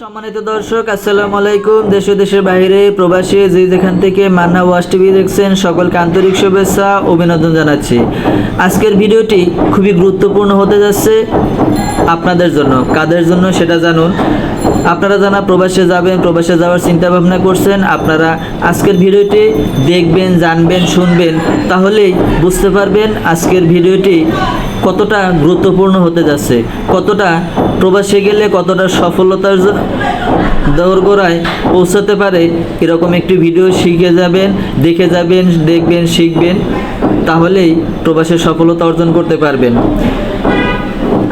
সম্মানিত দর্শক, আসসালামু আলাইকুম। দেশ দেশের বাইরে প্রবাসী যে যেখান থেকে মান্না ওয়াশ টিভি দেখছেন, সকলকে আন্তরিক শুভেচ্ছা, অভিনন্দন জানাচ্ছি। আজকের ভিডিওটি খুবই গুরুত্বপূর্ণ হতে যাচ্ছে আপনাদের জন্য। কাদের জন্য সেটা জানুন। আপনারা যারা প্রবাসে যাবেন, প্রবাসে যাওয়ার চিন্তা ভাবনা করছেন, আপনারা আজকের ভিডিওটি দেখবেন, জানবেন, শুনবেন, তাহলেই বুঝতে পারবেন আজকের ভিডিওটি কতটা গুরুত্বপূর্ণ হতে যাচ্ছে, কতটা প্রবাসে গেলে কতটা সফলতার দোরগোড়ায় পৌঁছাতে পারে এরকম একটি ভিডিও শিখে যাবেন, দেখে যাবেন, দেখবেন, শিখবেন, তাহলেই প্রবাসে সফলতা অর্জন করতে পারবেন।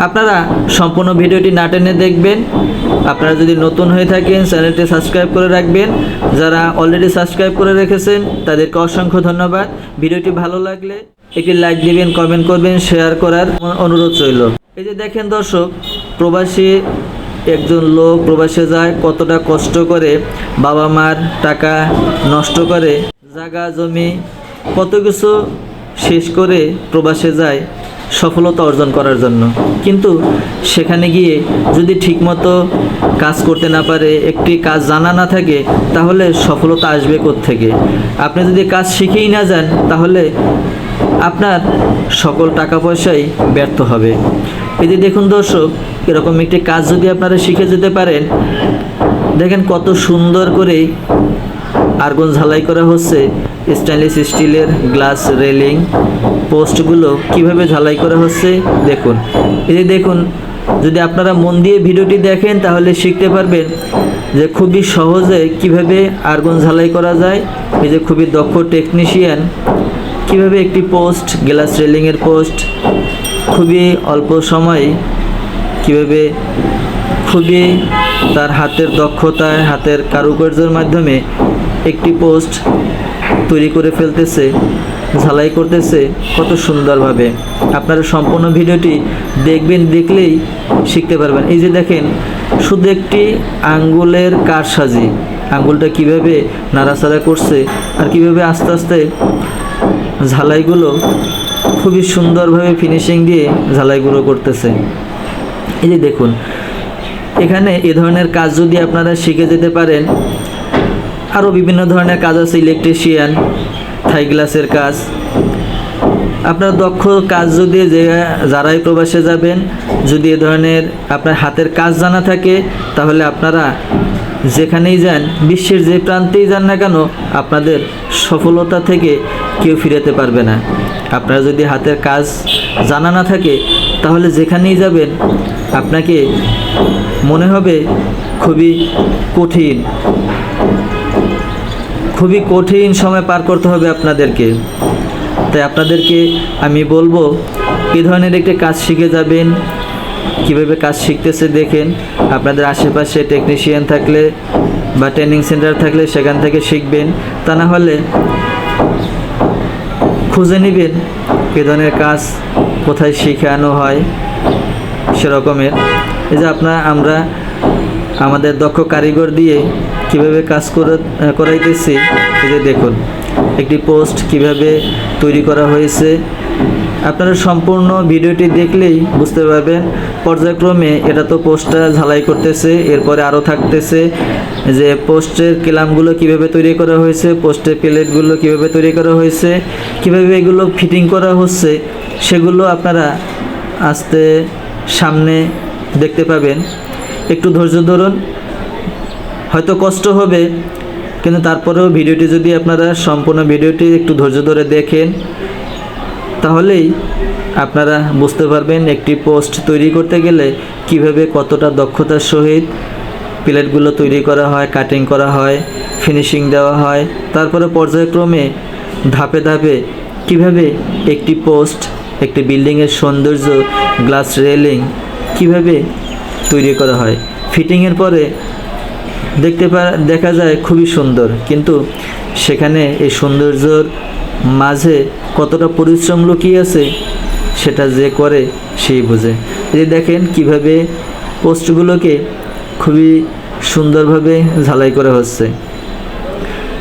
আপনারা সম্পূর্ণ ভিডিওটি না টেনে দেখবেন। আপনারা যদি নতুন হয়ে থাকেন, চ্যানেলটি সাবস্ক্রাইব করে রাখবেন। যারা অলরেডি সাবস্ক্রাইব করে রেখেছেন, তাদেরকে অসংখ্য ধন্যবাদ। ভিডিওটি ভালো লাগলে একটি লাইক দিবেন, কমেন্ট করবেন, শেয়ার করার অনুরোধ রইল। এই যে দেখেন দর্শক প্রবাসী একজন লোক প্রবাসে যায়, কতটা কষ্ট করে বাবা মার টাকা নষ্ট করে, জায়গা, জমি, কত কিছু শেষ করে প্রবাসে যায় সফলতা অর্জন করার জন্য। কিন্তু সেখানে গিয়ে যদি ঠিকমতো কাজ করতে না পারে, একটি কাজ জানা না থাকে, তাহলে সফলতা আসবে থেকে আপনি যদি কাজ শিখেই না যান, তাহলে আপনার সকল টাকা পয়সাই ব্যর্থ হবে। এই যে দেখুন দর্শক, এরকম একটি কাজ যদি আপনারা শিখে যেতে পারেন, দেখেন কত সুন্দর করে আর্গন ঝালাই করা হচ্ছে স্টেনলেস স্টিলের গ্লাস রেলিং পোস্টগুলো কীভাবে ঝালাই করা হচ্ছে, দেখুন। এই যে দেখুন, যদি আপনারা মন দিয়ে ভিডিওটি দেখেন, তাহলে শিখতে পারবেন যে খুবই সহজে কীভাবে আর্গন ঝালাই করা যায়, এই যে খুবই দক্ষ টেকনিশিয়ান কীভাবে একটি পোস্ট গ্লাস রেলিংয়ের পোস্ট খুবই অল্প সময়ে কীভাবে খুবই তার হাতের দক্ষতায় হাতের কারুকার্যের মাধ্যমে একটি পোস্ট তৈরি করে ফেলতেছে, ঝালাই করতেছে কত সুন্দরভাবে। আপনারা সম্পূর্ণ ভিডিওটি দেখবেন, দেখলেই শিখতে পারবেন। এই যে দেখেন, শুধু একটি আঙ্গুলের কারসাজি, আঙ্গুলটা কীভাবে নাড়াচাড়া করছে আর কীভাবে আস্তে আস্তে ঝালাইগুলো খুবই সুন্দরভাবে ফিনিশিং দিয়ে ঝালাইগুলো করতেছে। এই যে দেখুন, এখানে এ ধরনের কাজ যদি আপনারা শিখে যেতে পারেন আরও বিভিন্ন ধরনের কাজ আছে ইলেকট্রিশিয়ান থাই গ্লাসের কাজ। আপনার দক্ষ কাজ যদি যে যারাই প্রবাসে যাবেন, যদি এ ধরনের আপনার হাতের কাজ জানা থাকে, তাহলে আপনারা যেখানেই যান, বিশ্বের যে প্রান্তেই যান না কেন, আপনাদের সফলতা থেকে কেউ ফিরাতে পারবে না। আপনারা যদি হাতের কাজ জানা না থাকে, তাহলে যেখানেই যাবেন, আপনাকে মনে হবে খুবই কঠিন। খুবই কঠিন সময় পার করতে হবে আপনাদেরকে। তাই আপনাদেরকে আমি বলব, এ ধরনের একটি কাজ শিখে যাবেন। কীভাবে কাজ শিখতেছে দেখেন। আপনাদের আশেপাশে টেকনিশিয়ান থাকলে বা ট্রেনিং সেন্টার থাকলে সেখান থেকে শিখবেন। তা না হলে খুঁজে নিবেন এ ধরনের কাজ কোথায় শেখানো হয় সেরকমের। এই যে আপনার আমরা আমাদের দক্ষ কারিগর দিয়ে কীভাবে কাজ করে, করাইতেছি, এই যে দেখুন, একটি পোস্ট কীভাবে তৈরি করা হয়েছে আপনারা সম্পূর্ণ ভিডিওটি দেখলেই বুঝতে পারবেন। পর্যায়ক্রমে এটা তো পোস্টটা ঝালাই করতেছে, এরপরে আরও থাকতেছে যে পোস্টের কিলামগুলো কীভাবে তৈরি করা হয়েছে, পোস্টের প্লেটগুলো কীভাবে তৈরি করা হয়েছে, কীভাবে এগুলো ফিটিং করা হচ্ছে, সেগুলো আপনারা আস্তে সামনে দেখতে পাবেন। একটু ধৈর্য ধরুন, হয়তো কষ্ট হবে, কিন্তু তারপরেও ভিডিওটি যদি আপনারা সম্পূর্ণ ভিডিওটি একটু ধৈর্য ধরে দেখেন তাহলেই আপনারা বুঝতে পারবেন একটি পোস্ট তৈরি করতে গেলে কীভাবে কতটা দক্ষতার সহিত প্লেটগুলো তৈরি করা হয়, কাটিং করা হয়, ফিনিশিং দেওয়া হয়, তারপরে পর্যায়ক্রমে ধাপে ধাপে কীভাবে একটি পোস্ট, একটি বিল্ডিংয়ের সৌন্দর্য, গ্লাস রেলিং কীভাবে তৈরি করা হয়। ফিটিংয়ের পরে দেখতে পা, দেখা যায় খুবই সুন্দর, কিন্তু সেখানে এই সৌন্দর্যর মাঝে কতটা পরিশ্রম লুকিয়ে আছে, সেটা যে করে সেই বোঝে। যে দেখেন কীভাবে পোস্টগুলোকে খুবই সুন্দরভাবে ঝালাই করা হচ্ছে।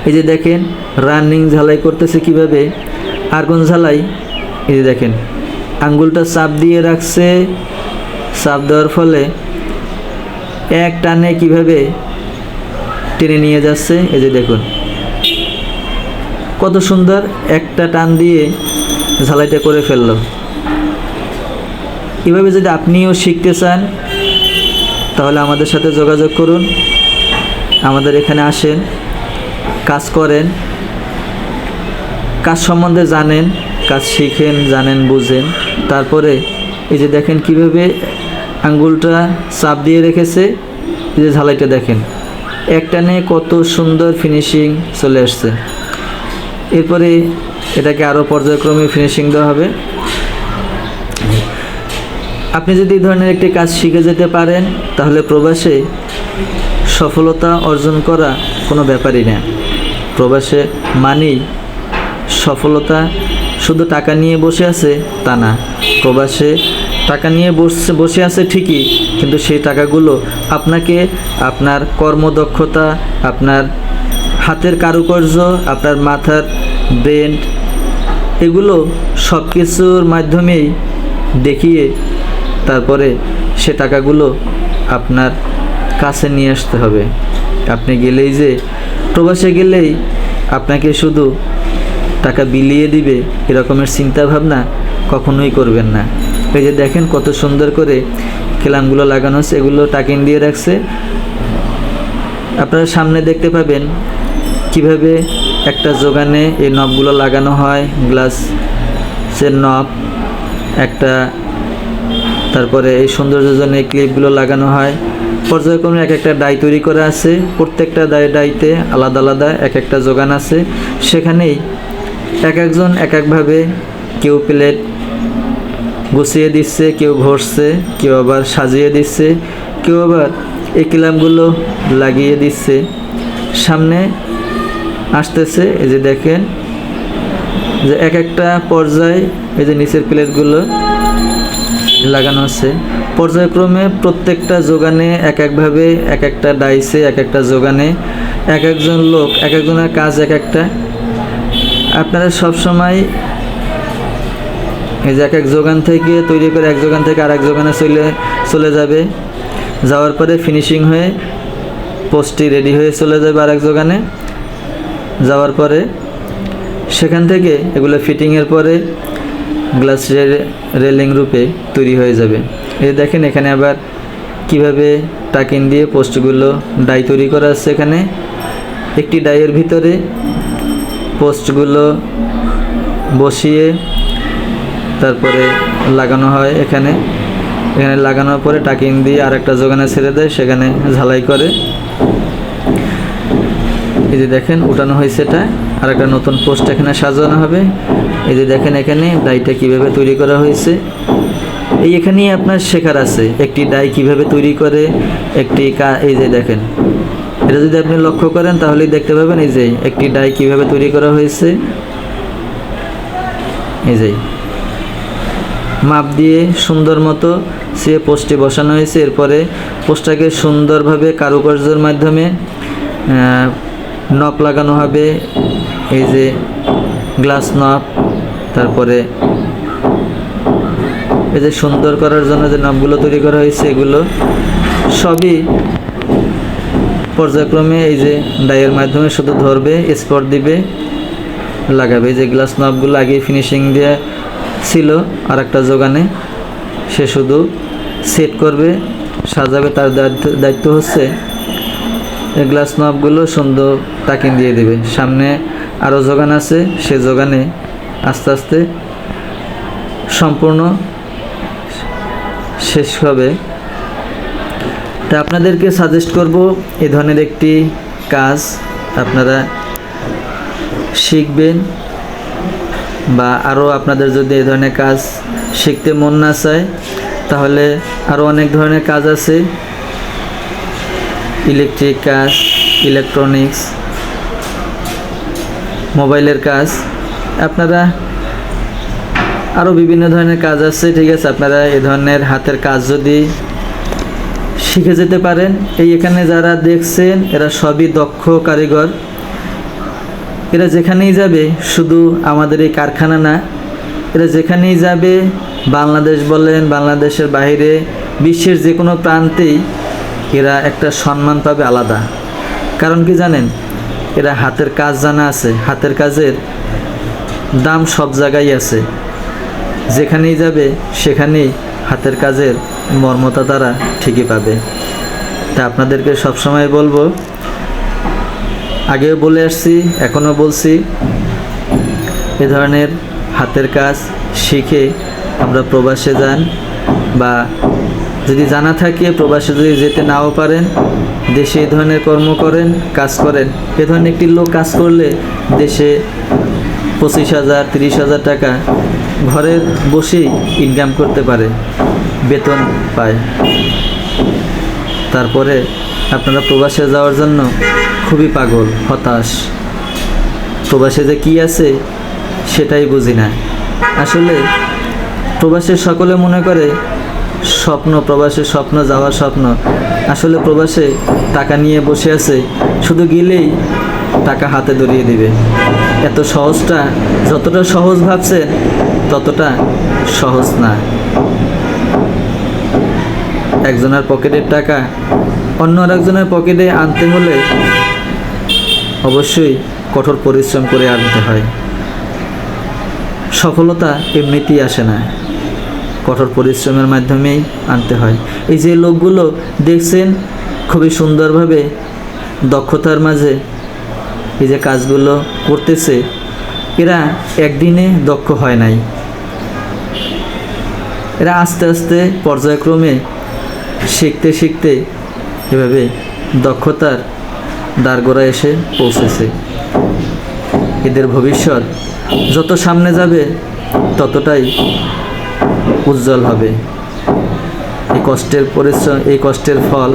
এই যে দেখেন, রানিং ঝালাই করতেছে কীভাবে আর্গন ঝালাই, এই যে দেখেন, আঙ্গুলটা চাপ দিয়ে রাখছে, চাপ দেওয়ার ফলে এক টানে কীভাবে টেনে নিয়ে যাচ্ছে, এই যে দেখুন। কত সুন্দর একটা টান দিয়ে ঝালাইটা করে ফেলল। এভাবে যদি আপনিও শিখতে চান, তাহলে আমাদের সাথে যোগাযোগ করুন। আমাদের এখানে আসেন, কাজ করেন, কাজ সম্বন্ধে জানেন, কাজ শিখেন, জানেন, বুঝেন। তারপরে এই যে দেখেন কীভাবে আঙ্গুলটা চাপ দিয়ে রেখেছে, এই যে ঝালাইটা দেখেন। একটানে কত সুন্দর ফিনিশিং চলে আসছে। এরপরে এটাকে আরও পর্যায়ক্রমে ফিনিশিং দেওয়া হবে। আপনি যদি এই ধরনের একটি কাজ শিখে যেতে পারেন, তাহলে প্রবাসে সফলতা অর্জন করা কোনো ব্যাপারই না। প্রবাসে মানেই সফলতা শুধু টাকা নিয়ে বসে আছে তা না। প্রবাসে টাকা নিয়ে বসে বসে আছে ঠিকই, কিন্তু সেই টাকাগুলো আপনাকে আপনার কর্মদক্ষতা, আপনার হাতের কারুকার্য, আপনার মাথার ব্রেন এগুলো সব কিছুর মাধ্যমেই দেখিয়ে তারপরে সে টাকাগুলো আপনার কাছে নিয়ে আসতে হবে। আপনি গেলেই যে প্রবাসে গেলেই আপনাকে শুধু টাকা বিলিয়ে দিবে এরকমের চিন্তা ভাবনা কখনোই করবেন না। এই যে দেখেন কত সুন্দর করে খেলামগুলো লাগানো হচ্ছে, এগুলো টাকিন দিয়ে রাখছে। আপনারা সামনে দেখতে পাবেন কীভাবে একটা যোগানে এই নবগুলো লাগানো হয়? গ্লাসের নব, একটা, তারপরে এই সৌন্দর্যের জন্য এই ক্লিপগুলো লাগানো হয়। পর্যায়ক্রমে এক একটা ডাই তৈরি করা আছে। প্রত্যেকটা ডাই ডাইতে আলাদা আলাদা এক একটা যোগান আছে। সেখানেই এক একজন এক একভাবে কেউ প্লেট গুছিয়ে দিচ্ছে, কেউ ঘষছে, কেউ আবার সাজিয়ে দিচ্ছে, কেউ আবার এই ক্লামগুলো লাগিয়ে দিচ্ছে। সামনে আসতেছে, এই যে দেখেন, যে এক একটা পর্যায়ে এই যে নিচের প্লেটগুলো লাগানো আছে। পর্যায়ক্রমে প্রত্যেকটা যোগানে এক একভাবে এক একটা ডাইসে এক একটা যোগানে এক একজন লোক, এক একজনের কাজ এক একটা। আপনারা সব সময় এই যে এক এক যোগান থেকে তৈরি করে এক যোগান থেকে আরেক যোগানে চলে চলে যাবে। যাওয়ার পরে ফিনিশিং হয়ে পোস্টটি রেডি হয়ে চলে যাবে আরেক যোগানে। যাওয়ার পরে সেখান থেকে এগুলো ফিটিংয়ের পরে গ্লাস রেলিং রূপে তৈরি হয়ে যাবে। এই দেখেন এখানে আবার কীভাবে টাকিন দিয়ে পোস্টগুলো ডাই তৈরি করা আছে এখানে। একটি ডাইয়ের ভিতরে পোস্টগুলো বসিয়ে তারপরে লাগানো হয় এখানে। এখানে লাগানোর পরে টাকিন দিয়ে আরেকটা যোগানে ছেড়ে দেয়, সেখানে ঝালাই করে। এই যে দেখেন, উঠানো হয়েছে এটা। আর একটা নতুন পোস্ট এখানে সাজানো হবে। এই যে দেখেন এখানে ডাইটা কীভাবে তৈরি করা হয়েছে। এই এখানেই আপনার শেখার আছে, একটি ডাই কীভাবে তৈরি করে, একটি কা- এই যে দেখেন। এটা যদি আপনি লক্ষ্য করেন, তাহলেই দেখতে পাবেন, এই যে একটি ডাই কীভাবে তৈরি করা হয়েছে। এই যে মাপ দিয়ে সুন্দর মতো সে পোস্টে বসানো হয়েছে। এরপরে পোস্টটাকে সুন্দরভাবে কারুকার্যের মাধ্যমে নব লাগানো হবে, এই যে গ্লাস নব তারপরে এই যে সুন্দর করার জন্য যে নবগুলো তৈরি করা হয়েছে, এগুলো সবই পর্যায়ক্রমে এই যে ডাইয়ের মাধ্যমে শুধু ধরবে স্পট দিবে, লাগাবে। এই যে গ্লাস নবগুলো আগে ফিনিশিং দেওয়া ছিল আর একটা যোগানে, সে শুধু সেট করবে, সাজাবে, তার দায়িত্ব হচ্ছে গ্লাস নবগুলো সুন্দর টাকিন দিয়ে দেবে। সামনে আরও জোগান আছে, সে জোগানে আস্তে আস্তে সম্পূর্ণ শেষ হবে। তা আপনাদেরকে সাজেস্ট করব এই ধরনের একটি কাজ আপনারা শিখবেন বা আরও আপনাদের যদি এই ধরনের কাজ শিখতে মন না চায়, তাহলে আরও অনেক ধরনের কাজ আছে। ইলেকট্রিক কাজ, ইলেকট্রনিক্স, মোবাইলের কাজ। আপনারা আরও বিভিন্ন ধরনের কাজ আছে, ঠিক আছে? আপনারা এই ধরনের হাতের কাজ যদি শিখে যেতে পারেন, এই এখানে যারা দেখছেন, এরা সবই দক্ষ কারিগর। এরা যেখানেই যাবে, শুধু আমাদের এই কারখানা না, এরা যেখানেই যাবে, বাংলাদেশ বলেন, বাংলাদেশের বাইরে, বিশ্বের যে কোনো প্রান্তেই এরা একটা সম্মান পাবে আলাদা। কারণ কি জানেন? এরা হাতের কাজ জানা আছে। হাতের কাজের দাম সব জায়গায় আছে। যেখানেই যাবে, সেখানেই হাতের কাজের মর্মতা তারা ঠিকই পাবে। তা আপনাদেরকে সবসময় বলব, আগেও বলে আসছি, এখনও বলছি, এ ধরনের হাতের কাজ শিখে আমরা প্রবাসে যান বা যদি জানা থাকে, প্রবাসে যদি যেতে নাও পারেন, দেশে এই ধরনের কর্ম করেন, কাজ করেন, এ ধরনের একটি লোক কাজ করলে দেশে পঁচিশ হাজার, তিরিশ হাজার টাকা ঘরে বসেই ইনকাম করতে পারে, বেতন পায়। তারপরে আপনারা প্রবাসে যাওয়ার জন্য খুবই পাগল, হতাশ। প্রবাসে যে কী আছে, সেটাই বুঝি না। আসলে প্রবাসের সকলে মনে করে স্বপ্ন প্রবাসের স্বপ্ন, যাওয়ার স্বপ্ন। আসলে প্রবাসে টাকা নিয়ে বসে আছে, শুধু গেলেই টাকা হাতে ধরিয়ে দিবে। এত সহজটা, যতটা সহজ ভাবছে, ততটা সহজ না। একজনের পকেটের টাকা, অন্য আরেকজনের পকেটে আনতে হলে অবশ্যই কঠোর পরিশ্রম করে আনতে হয়। সফলতা এমনিতেই আসে না। কঠোর পরিশ্রমের মাধ্যমেই আনতে হয়। এই যে লোকগুলো দেখছেন, খুবই সুন্দরভাবে দক্ষতার মাঝে এই যে কাজগুলো করতেছে, এরা একদিনে দক্ষ হয় নাই। এরা আস্তে আস্তে পর্যায়ক্রমে শিখতে শিখতে এভাবে দক্ষতার দ্বারগোড়া এসে পৌঁছেছে। এদের ভবিষ্যৎ যত সামনে যাবে, ততটাই উজ্জ্বল হবে। এই কষ্টের পরিশ্রম, এই কষ্টের ফল,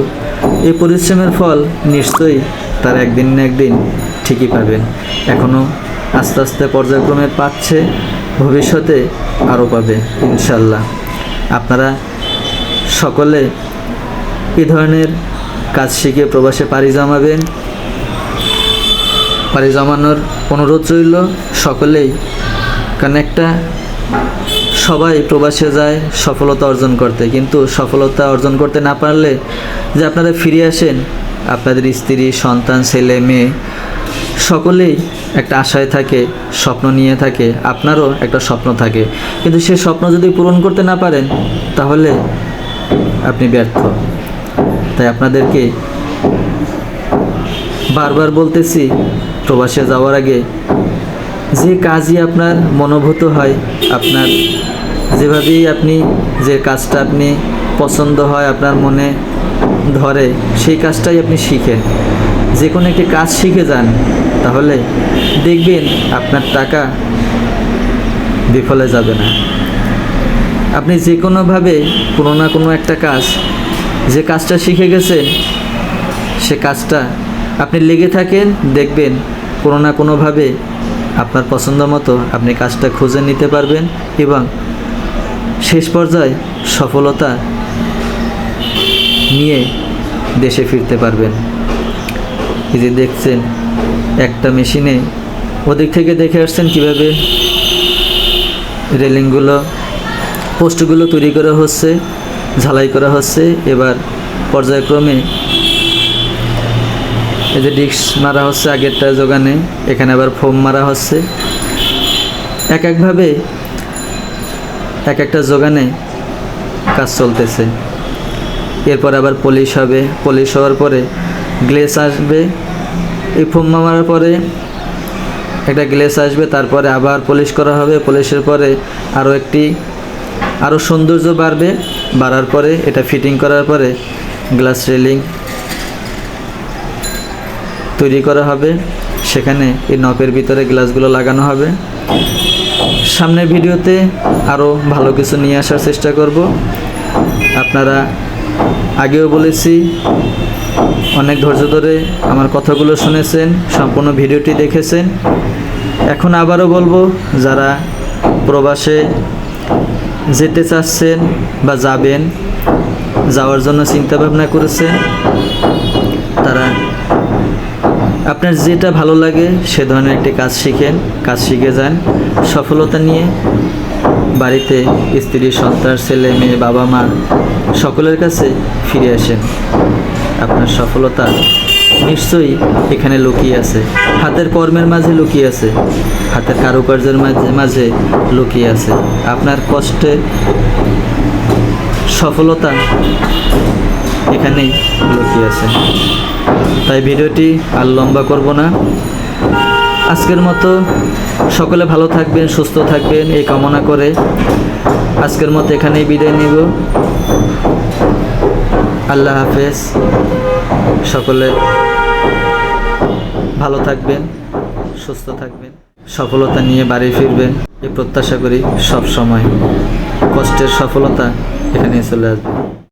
এই পরিশ্রমের ফল নিশ্চয়ই তার একদিন না একদিন ঠিকই পাবেন। এখনও আস্তে আস্তে পর্যায়ক্রমে পাচ্ছে, ভবিষ্যতে আরও পাবে, ইনশাল্লাহ। আপনারা সকলে এই ধরনের কাজ শিখে প্রবাসে পাড়ি জমাবেন। পাড়ি জমানোর অনুরোধ রইল, সকলেই কারণ একটা সবাই প্রবাসে যায়, সফলতা অর্জন করতে। কিন্তু সফলতা অর্জন করতে না পারলে যে আপনারা ফিরে আসেন, আপনাদের স্ত্রী, সন্তান, ছেলে, মেয়ে, সকলেই একটা আশায় থাকে, স্বপ্ন নিয়ে থাকে, আপনারও একটা স্বপ্ন থাকে। কিন্তু সে স্বপ্ন যদি পূরণ করতে না পারেন, তাহলে আপনি ব্যর্থ। তাই আপনাদেরকে বারবার বলতেছি, প্রবাসে যাওয়ার আগে যে কাজই আপনার মনোভূত হয়, আপনার যেভাবেই আপনি যে কাজটা আপনি পছন্দ হয় আপনার মনে ধরে, সেই কাজটাই আপনি শিখেন। যে কোনো একটি কাজ শিখে যান, তাহলে দেখবেন আপনার টাকা বিফলে যাবে না। আপনি যে কোনোভাবে কোনো না কোনো একটা কাজ, যে কাজটা শিখে গেছেন, সে কাজটা আপনি লেগে থাকেন, দেখবেন কোনো না কোনোভাবে আপনার পছন্দ মতো আপনি কাজটা খুঁজে নিতে পারবেন এবং শেষ পর্যায়ে সফলতা নিয়ে দেশে ফিরতে পারবেন। এই যে দেখছেন, একটা মেশিনে ওদিক থেকে দেখে আসছেন কীভাবে রেলিংগুলো, পোস্টগুলো তৈরি করা হচ্ছে, ঝালাই করা হচ্ছে। এবার পর্যায়ক্রমে এই যে ডিস্ক মারা হচ্ছে আগেরটা যোগানে, এখানে আবার ফোম মারা হচ্ছে। এক একভাবে এক একটা যোগানে কাজ চলতেছে। এরপর আবার পলিশ হবে। পলিশ হওয়ার পরে গ্লেস আসবে। এই ফোম মারার পরে একটা গ্লেস আসবে, তারপরে আবার পলিশ করা হবে। পলিশের পরে আরও একটি, আরও সৌন্দর্য বাড়বে। বাড়ার পরে এটা ফিটিং করার পরে গ্লাস রেলিং তৈরি করা হবে। সেখানে এই নপের ভিতরে গ্লাসগুলো লাগানো হবে। সামনের ভিডিওতে আরও ভালো কিছু নিয়ে আসার চেষ্টা করব। আপনারা আগেও বলেছি, অনেক ধৈর্য ধরে আমার কথাগুলো শুনেছেন, সম্পূর্ণ ভিডিওটি দেখেছেন। এখন আবারও বলব, যারা প্রবাসে যেতে চাচ্ছেন বা যাবেন, যাওয়ার জন্য চিন্তা ভাবনা করেছেন, তারা আপনার যেটা ভালো লাগে, সে ধরনের একটি কাজ শিখেন, কাজ শিখে যান। সফলতা নিয়ে বাড়িতে স্ত্রী, সন্তান, ছেলে, মেয়ে, বাবা, মা সকলের কাছে ফিরে আসেন। আপনার সফলতা নিশ্চয়ই এখানে লুকিয়ে আছে। হাতের কর্মের মাঝে লুকিয়ে আছে। হাতের কারুকার্যের মাঝে মাঝে লুকিয়ে আছে। আপনার কষ্টে সফলতা এখানেই লুকিয়ে আছে। তাই ভিডিওটি আর লম্বা করব না। আজকের মতো সকলে ভালো থাকবেন, সুস্থ থাকবেন, এই কামনা করে আজকের মতো এখানেই বিদায় নিব। আল্লাহ হাফেজ। সকলে ভালো থাকবেন, সুস্থ থাকবেন, সফলতা নিয়ে বাড়ি ফিরবেন, এই প্রত্যাশা করি সব সময় কষ্টের সফলতা এখানেই চলে আসবে।